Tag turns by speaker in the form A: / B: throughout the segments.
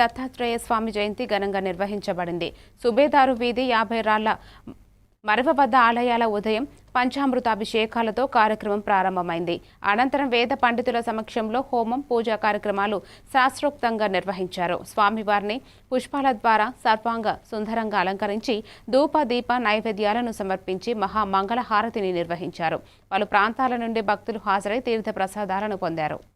A: దత్తాత్రేయ స్వామి జయంతి ఘనంగా నిర్వహించబడింది. సుబేదారు వీధి యాభై రాళ్ళ మరవ వద్ద ఆలయాల ఉదయం పంచామృతాభిషేకాలతో కార్యక్రమం ప్రారంభమైంది. అనంతరం వేద పండితుల సమక్షంలో హోమం పూజా కార్యక్రమాలు శాస్త్రోక్తంగా నిర్వహించారు. స్వామివారిని పుష్పాల ద్వారా సర్వాంగ సుందరంగా అలంకరించి ధూప దీప నైవేద్యాలను సమర్పించి మహామంగళ హారతిని నిర్వహించారు. పలు ప్రాంతాల నుండి భక్తులు హాజరై తీర్థ ప్రసాదాలను పొందారు.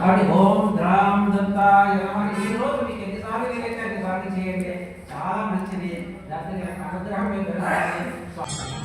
B: కాబట్టి ఓం ద్రాం దత్తాయ నమః ఈ రోజు మీకు ఎన్నిసార్లు వీలైతే అన్నిసార్లు చేయండి చాలా మంచిది దానికి అనుగ్రహం మీకు కలుగుతుంది.